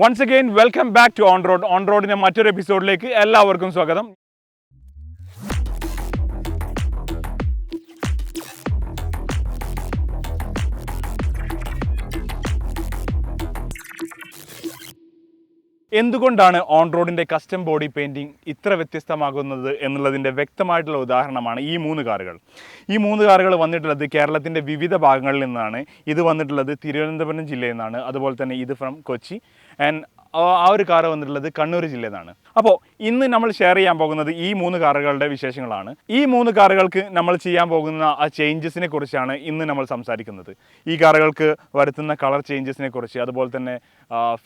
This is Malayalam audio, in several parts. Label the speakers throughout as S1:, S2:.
S1: Once again welcome back to on road on റോഡിന്റെ മറ്റൊരു എപ്പിസോഡിലേക്ക് എല്ലാവർക്കും സ്വാഗതം. എന്തുകൊണ്ടാണ് ഓൺ റോഡിന്റെ കസ്റ്റം ബോഡി പെയിന്റിംഗ് ഇത്ര വ്യത്യസ്തമാകുന്നത് എന്നുള്ളതിന്റെ വ്യക്തമായിട്ടുള്ള ഉദാഹരണമാണ് ഈ മൂന്ന് കാറുകൾ. ഈ മൂന്ന് കാറുകൾ വന്നിട്ടുള്ളത് കേരളത്തിന്റെ വിവിധ ഭാഗങ്ങളിൽ നിന്നാണ്. ഇത് വന്നിട്ടുള്ളത് തിരുവനന്തപുരം ജില്ലയിൽ നിന്നാണ്. അതുപോലെ തന്നെ ഇത് ഫ്രം കൊച്ചി. ആൻഡ് ആ ഒരു കാർ വന്നിട്ടുള്ളത് കണ്ണൂർ ജില്ലയിൽ നിന്നാണ്. അപ്പോൾ ഇന്ന് നമ്മൾ ഷെയർ ചെയ്യാൻ പോകുന്നത് ഈ മൂന്ന് കാറുകളുടെ വിശേഷങ്ങളാണ്. ഈ മൂന്ന് കാറുകൾക്ക് നമ്മൾ ചെയ്യാൻ പോകുന്ന ആ ചേഞ്ചസിനെ കുറിച്ചാണ് ഇന്ന് നമ്മൾ സംസാരിക്കുന്നത്. ഈ കാറുകൾക്ക് വരുത്തുന്ന കളർ ചേഞ്ചസിനെ കുറിച്ച് അതുപോലെ തന്നെ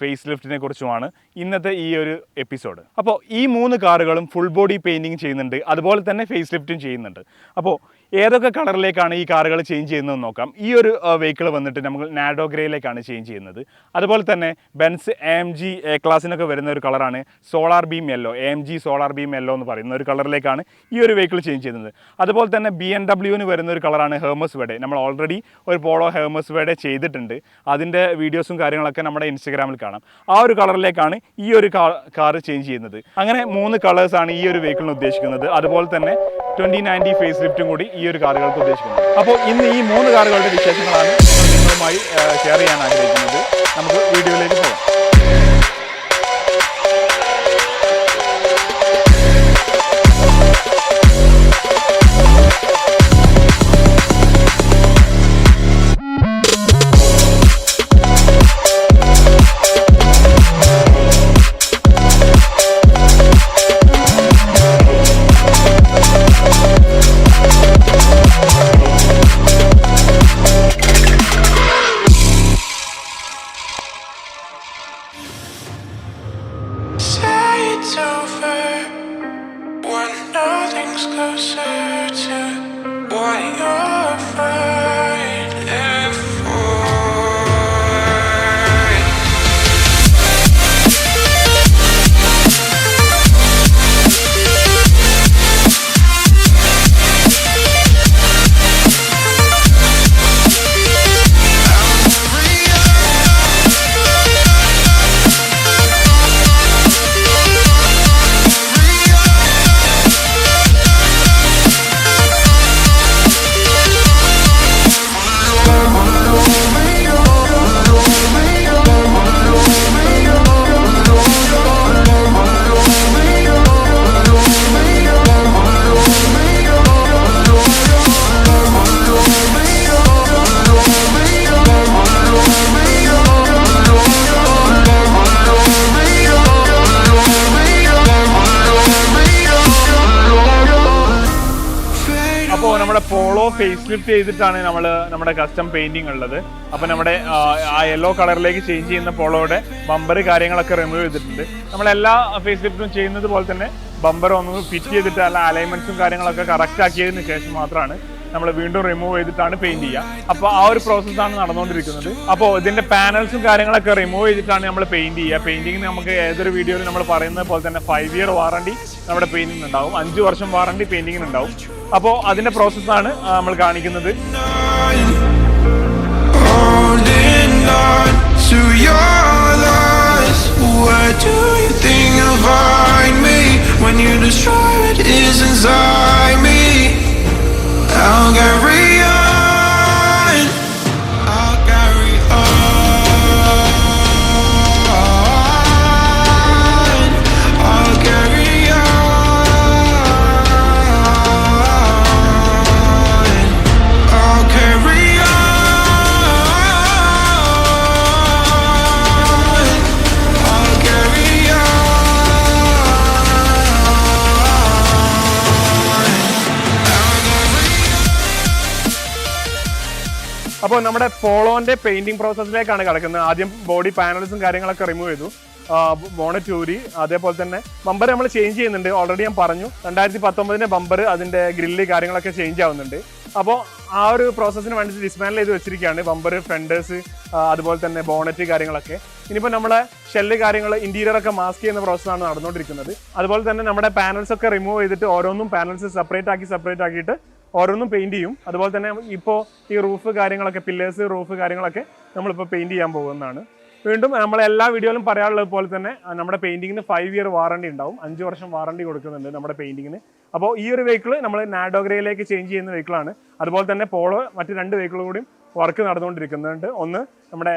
S1: ഫേസ് ലിഫ്റ്റിനെ കുറിച്ചുമാണ് ഇന്നത്തെ ഈ ഒരു എപ്പിസോഡ് അപ്പോൾ ഈ മൂന്ന് കാറുകളും ഫുൾ ബോഡി പെയിന്റിങ് ചെയ്യുന്നുണ്ട് അതുപോലെ തന്നെ ഫേസ് ലിഫ്റ്റും ചെയ്യുന്നുണ്ട്. അപ്പോൾ ഏതൊക്കെ കളറിലേക്കാണ് ഈ കാറുകൾ ചേഞ്ച് ചെയ്യുന്നതെന്ന് നോക്കാം. ഈ ഒരു വെഹിക്കിൾ വന്നിട്ട് നമ്മൾ നാഡോ ഗ്രേയിലേക്കാണ് ചേഞ്ച് ചെയ്യുന്നത്. അതുപോലെ തന്നെ ബെൻസ് എം ജി എ ക്ലാസ്സിനൊക്കെ വരുന്ന ഒരു കളറാണ് solar beam yellow M G solar beam yellow എന്ന് പറയുന്ന ഒരു കളറിലേക്കാണ് ഈ ഒരു വെഹിക്കിൾ ചേഞ്ച് ചെയ്യുന്നത്. അതുപോലെ തന്നെ ബി എൻ ഡബ്ല്യുവിന് വരുന്ന ഒരു കളറാണ് ഹേമസ് വേഡെ നമ്മൾ ഓൾറെഡി ഒരു പോളോ ഹേമസ് വേഡെ ചെയ്തിട്ടുണ്ട്. അതിന്റെ വീഡിയോസും കാര്യങ്ങളൊക്കെ നമ്മുടെ ഇൻസ്റ്റഗ്രാമിൽ കാണാം. ആ ഒരു കളറിലേക്കാണ് ഈ ഒരു കാർ ചേഞ്ച് ചെയ്യുന്നത്. അങ്ങനെ മൂന്ന് കളേഴ്സാണ് ഈ ഒരു വെഹിക്കിളിന് ഉദ്ദേശിക്കുന്നത്. അതുപോലെ തന്നെ ട്വന്റി നയന്റി ഫേസ് ലിഫ്റ്റും കൂടി ഈ ഒരു കാറുകൾക്ക് ഉദ്ദേശിക്കുന്നത്. അപ്പോൾ ഇന്ന് ഈ മൂന്ന് കാറുകളുടെ വിശേഷങ്ങളാണ് നിങ്ങളുമായി ഷെയർ ചെയ്യാൻ ആഗ്രഹിക്കുന്നത്. നമുക്ക് വീഡിയോയിലേക്ക് പോകാം. ഫേസ് ലിഫ്റ്റ് ചെയ്തിട്ടാണ് നമ്മൾ നമ്മുടെ കസ്റ്റം പെയിന്റിംഗ് ഉള്ളത്. അപ്പോൾ നമ്മുടെ ആ, യെല്ലോ കളറിലേക്ക് ചേഞ്ച് ചെയ്യുന്ന പോളോയുടെ ബമ്പർ കാര്യങ്ങളൊക്കെ റിമൂവ് ചെയ്തിട്ടുണ്ട്. നമ്മൾ എല്ലാ ഫേസ് ലിഫ്റ്റും ചെയ്യുന്നത് പോലെ തന്നെ ബമ്പർ ഒന്ന് ഫിറ്റ് ചെയ്തിട്ട് അല്ല അലൈൻമെന്റ്സും കാര്യങ്ങളൊക്കെ കറക്റ്റ് ആക്കിയതിന് ശേഷം മാത്രമാണ് നമ്മൾ വീണ്ടും റിമൂവ് ചെയ്തിട്ടാണ് പെയിന്റ് ചെയ്യുക. അപ്പോൾ ആ ഒരു പ്രോസസ്സാണ് നടന്നുകൊണ്ടിരിക്കുന്നത്. അപ്പോൾ ഇതിന്റെ പാനൽസും കാര്യങ്ങളൊക്കെ റിമൂവ് ചെയ്തിട്ടാണ് നമ്മൾ പെയിന്റ് ചെയ്യുക. പെയിന്റിങ്ങിന് നമുക്ക് ഏതൊരു വീഡിയോയിൽ നമ്മൾ പറയുന്നത് പോലെ തന്നെ ഫൈവ് ഇയർ വാറണ്ടി നമ്മുടെ പെയിന്റിങ് ഉണ്ടാവും. അഞ്ച് വർഷം വാറണ്ടി പെയിന്റിങ്ങിന് ഉണ്ടാവും. അപ്പോൾ അതിന്റെ പ്രോസസ്സാണ് നമ്മൾ കാണിക്കുന്നത്.
S2: When you destroy is inside me? Hungary.
S1: അപ്പോൾ നമ്മുടെ പോളോന്റെ പെയിന്റിംഗ് പ്രോസസ്സിലേക്കാണ് കിടക്കുന്നത്. ആദ്യം ബോഡി പാനൽസും കാര്യങ്ങളൊക്കെ റിമൂവ് ചെയ്തു. ബോണറ്റ് ഊരി അതേപോലെ തന്നെ ബമ്പർ നമ്മൾ ചേഞ്ച് ചെയ്യുന്നുണ്ട്. ഓൾറെഡി ഞാൻ പറഞ്ഞു. രണ്ടായിരത്തി പത്തൊമ്പതിന്റെ ബമ്പർ അതിന്റെ ഗ്രില്ല് കാര്യങ്ങളൊക്കെ ചേഞ്ച് ആവുന്നുണ്ട്. അപ്പോൾ ആ ഒരു പ്രോസസ്സിന് വേണ്ടി ഡിസ്മാൻഡിൽ ചെയ്ത് വെച്ചിരിക്കുകയാണ്. ബമ്പർ ഫ്രണ്ടേഴ്സ് അതുപോലെ തന്നെ ബോണറ്റ് കാര്യങ്ങളൊക്കെ. ഇനിയിപ്പോൾ നമ്മളെ ഷെല്ല് കാര്യങ്ങൾ ഇന്റീരിയർ ഒക്കെ മാസ്ക് ചെയ്യുന്ന പ്രോസസ്സാണ് നടന്നുകൊണ്ടിരിക്കുന്നത്. അതുപോലെ തന്നെ നമ്മുടെ പാനൽസ് ഒക്കെ റിമൂവ് ചെയ്തിട്ട് ഓരോന്നും പാനൽസ് സെപ്പറേറ്റ് ആക്കി സെപ്പറേറ്റ് ആക്കിയിട്ട് ഓരോന്നും പെയിന്റ് ചെയ്യും. അതുപോലെ തന്നെ ഇപ്പോൾ ഈ റൂഫ് കാര്യങ്ങളൊക്കെ പില്ലേഴ്സ് റൂഫ് കാര്യങ്ങളൊക്കെ നമ്മളിപ്പോൾ പെയിന്റ് ചെയ്യാൻ പോകുന്നതാണ്. വീണ്ടും നമ്മൾ എല്ലാ വീഡിയോയിലും പറയാനുള്ളത് പോലെ തന്നെ നമ്മുടെ പെയിന്റിങ്ങിന് ഫൈവ് ഇയർ വാറണ്ടി ഉണ്ടാവും. അഞ്ച് വർഷം വാറണ്ടി കൊടുക്കുന്നുണ്ട് നമ്മുടെ പെയിന്റിങ്ങിന് അപ്പോൾ ഈ ഒരു വെഹിക്കിൾ നമ്മൾ നാഡോഗ്രയിലേക്ക് ചേഞ്ച് ചെയ്യുന്ന വെഹിക്കിളാണ് അതുപോലെ തന്നെ പോളോ മറ്റ് രണ്ട് വെഹിക്കിൾ കൂടിയും വർക്ക് നടന്നുകൊണ്ടിരിക്കുന്നുണ്ട്. ഒന്ന് നമ്മുടെ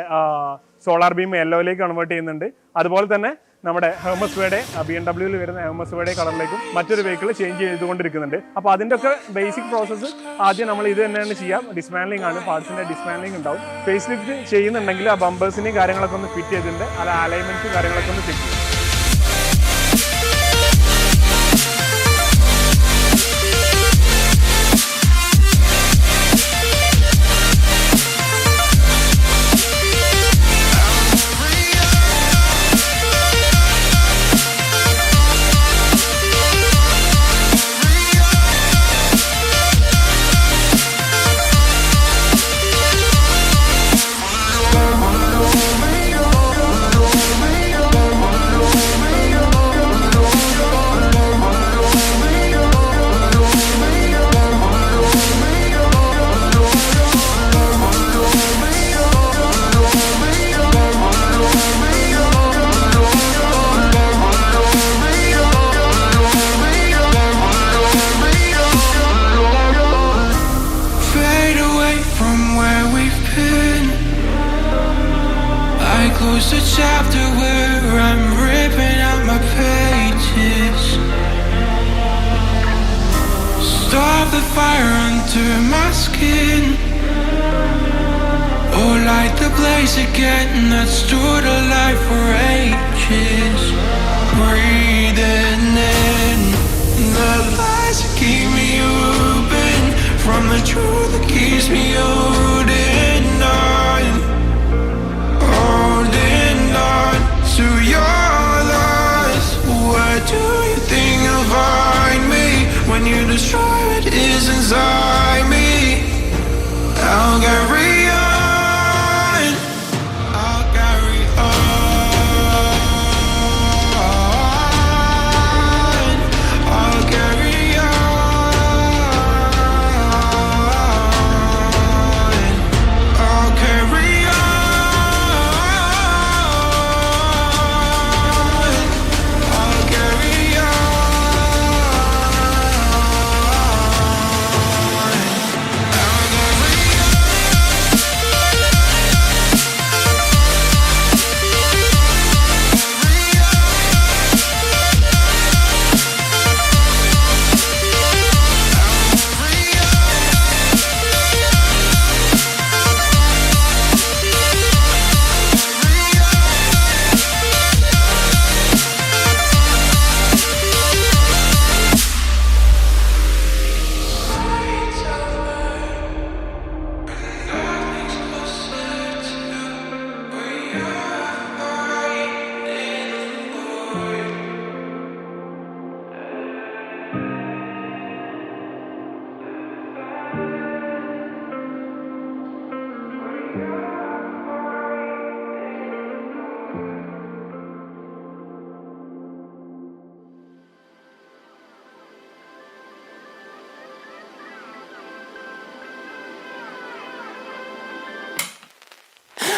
S1: സോളാർ ബീം യെല്ലോയിലേക്ക് കൺവേർട്ട് ചെയ്യുന്നുണ്ട്. അതുപോലെ തന്നെ നമ്മുടെ ഹെർമസ് വേഡെ ബി എം ഡബ്ല്യൂവിൽ വരുന്ന വേഡെ കളറിലേക്കും മറ്റൊരു വെഹിക്കിൾ ചേഞ്ച് ചെയ്തുകൊണ്ടിരിക്കുന്നുണ്ട്. അപ്പോൾ അതിന്റെ ഒക്കെ ബേസിക് പ്രോസസ്സ് ആദ്യം നമ്മൾ ഇത് തന്നെയാണ് ചെയ്യാം. ഡിസ്മാൻലിംഗ് ആണ്. പാർട്സിന്റെ ഡിസ്മാൻലിംഗ് ഉണ്ടാവും. ഫേസ് ലിഫ്റ്റ് ചെയ്യുന്നുണ്ടെങ്കിൽ ആ ബമ്പേഴ്സിനെയും കാര്യങ്ങളൊക്കെ ഒന്ന് ഫിറ്റ് ചെയ്തിട്ടുണ്ട്. അത് അലൈൻമെന്റ്സ് കാര്യങ്ങളൊക്കെ ഒന്ന് ഫിറ്റ് ചെയ്യും
S2: the fire under my skin. Oh, light the blaze again that stood alive for ages. Breathing in the lies that keep me open from the truth that keeps me holding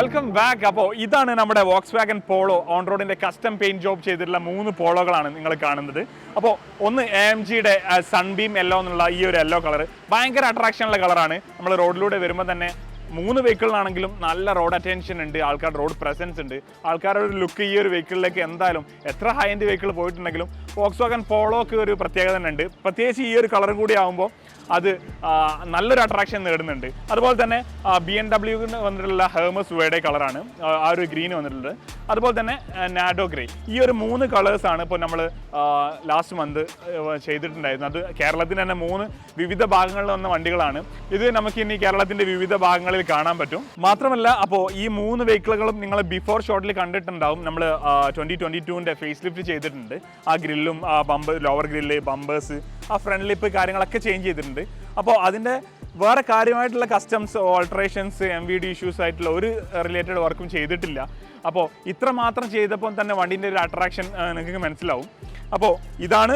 S1: Welcome back അപ്പോൾ ഇതാണ് നമ്മുടെ വോക്സ് വാഗൻ പോളോ ഓൺ റോഡിന്റെ കസ്റ്റം പെയിന്റ് ജോബ് ചെയ്തിട്ടുള്ള മൂന്ന് പോളോകളാണ് നിങ്ങൾ കാണുന്നത്. അപ്പോൾ ഒന്ന് എ എം ജിയുടെ സൺബീം യെല്ലോ എന്നുള്ള ഈ ഒരു യെല്ലോ കളർ ഭയങ്കര അട്രാക്ഷനുള്ള കളറാണ് നമ്മൾ റോഡിലൂടെ വരുമ്പോൾ തന്നെ മൂന്ന് വെഹിക്കിളിനാണെങ്കിലും നല്ല റോഡ് അറ്റൻഷൻ ഉണ്ട് ആൾക്കാരുടെ റോഡ് പ്രസൻസ് ഉണ്ട്. ആൾക്കാരുടെ ഒരു ലുക്ക് ഈ ഒരു വെഹിക്കിളിലേക്ക് എന്തായാലും എത്ര ഹൈ എൻഡ് വെഹിക്കിൾ പോയിട്ടുണ്ടെങ്കിലും ഫോക്സ് വാഗൻ പോളോക്ക് ഒരു പ്രത്യേകത തന്നെ ഉണ്ട്. പ്രത്യേകിച്ച് ഈ ഒരു കളറും കൂടി ആകുമ്പോൾ അത് നല്ലൊരു അട്രാക്ഷൻ നേടുന്നുണ്ട്. അതുപോലെ തന്നെ ബി എൻ ഡബ്ല്യുവിന് വന്നിട്ടുള്ള ഹേമസ് വേഡേ കളറാണ് ആ ഒരു ഗ്രീൻ വന്നിട്ടുള്ളത്. അതുപോലെ തന്നെ നാഡോ ഗ്രേ ഈ ഒരു മൂന്ന് കളേഴ്സാണ് ഇപ്പോൾ നമ്മൾ ലാസ്റ്റ് മന്ത് ചെയ്തിട്ടുണ്ടായിരുന്നത്. അത് കേരളത്തിന്റെ തന്നെ മൂന്ന് വിവിധ ഭാഗങ്ങളിൽ വന്ന വണ്ടികളാണ്. ഇത് നമുക്ക് ഇനി കേരളത്തിന്റെ വിവിധ ഭാഗങ്ങളിൽ കാണാൻ പറ്റും. മാത്രമല്ല അപ്പോൾ ഈ മൂന്ന് വെഹിക്കിളുകളും നിങ്ങൾ ബിഫോർ ഷോട്ടിൽ കണ്ടിട്ടുണ്ടാവും. നമ്മൾ ട്വന്റി ട്വന്റി ടുവിന്റെ ഫേസ് ലിഫ്റ്റ് ചെയ്തിട്ടുണ്ട്. ആ ഗ്രില്ലും ആ ബമ്പ് ലോവർ ഗ്രില്ല് ബമ്പേഴ്സ് ആ ഫ്രണ്ട് ലിപ്പ് കാര്യങ്ങളൊക്കെ ചേഞ്ച് ചെയ്തിട്ടുണ്ട്. അപ്പോൾ അതിന്റെ വേറെ കാര്യമായിട്ടുള്ള customs alterations M V D issues ആയിട്ടുള്ള ഒരു റിലേറ്റഡ് വർക്കും ചെയ്തിട്ടില്ല. അപ്പോൾ ഇത്ര മാത്രം ചെയ്തപ്പോൾ തന്നെ വണ്ടീന്റെ ഒരു അട്രാക്ഷൻ നിങ്ങൾക്ക് മനസ്സിലാവും. അപ്പോൾ ഇതാണ്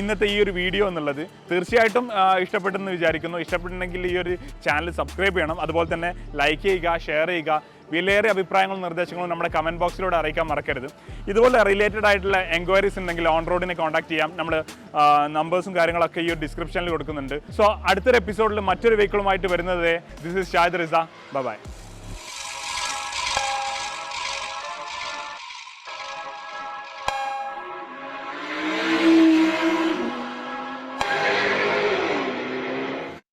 S1: ഇന്നത്തെ ഈ ഒരു വീഡിയോ എന്നുള്ളത്. തീർച്ചയായിട്ടും ഇഷ്ടപ്പെട്ടെന്ന് വിചാരിക്കുന്നു. ഇഷ്ടപ്പെട്ടിട്ടുണ്ടെങ്കിൽ ഈ ഒരു ചാനൽ സബ്സ്ക്രൈബ് ചെയ്യണം. അതുപോലെ തന്നെ ലൈക്ക് ചെയ്യുക ഷെയർ ചെയ്യുക. വിലയേറെ അഭിപ്രായങ്ങളും നിർദ്ദേശങ്ങളും നമ്മുടെ കമന്റ് ബോക്സിലൂടെ അറിയിക്കാൻ മറക്കരുത്. ഇതുപോലെ റിലേറ്റഡ് ആയിട്ടുള്ള എൻക്വയറീസ് ഉണ്ടെങ്കിൽ ഓൺ റോഡിനെ കോൺടാക്ട് ചെയ്യാം. നമ്മൾ നമ്പേഴ്സും കാര്യങ്ങളൊക്കെ ഈ ഒരു ഡിസ്ക്രിപ്ഷനിൽ കൊടുക്കുന്നുണ്ട്. സോ അടുത്തൊരു എപ്പിസോഡിൽ മറ്റൊരു വെഹിക്കിളുമായിട്ട് വരുന്നത് this is Shad Riza bye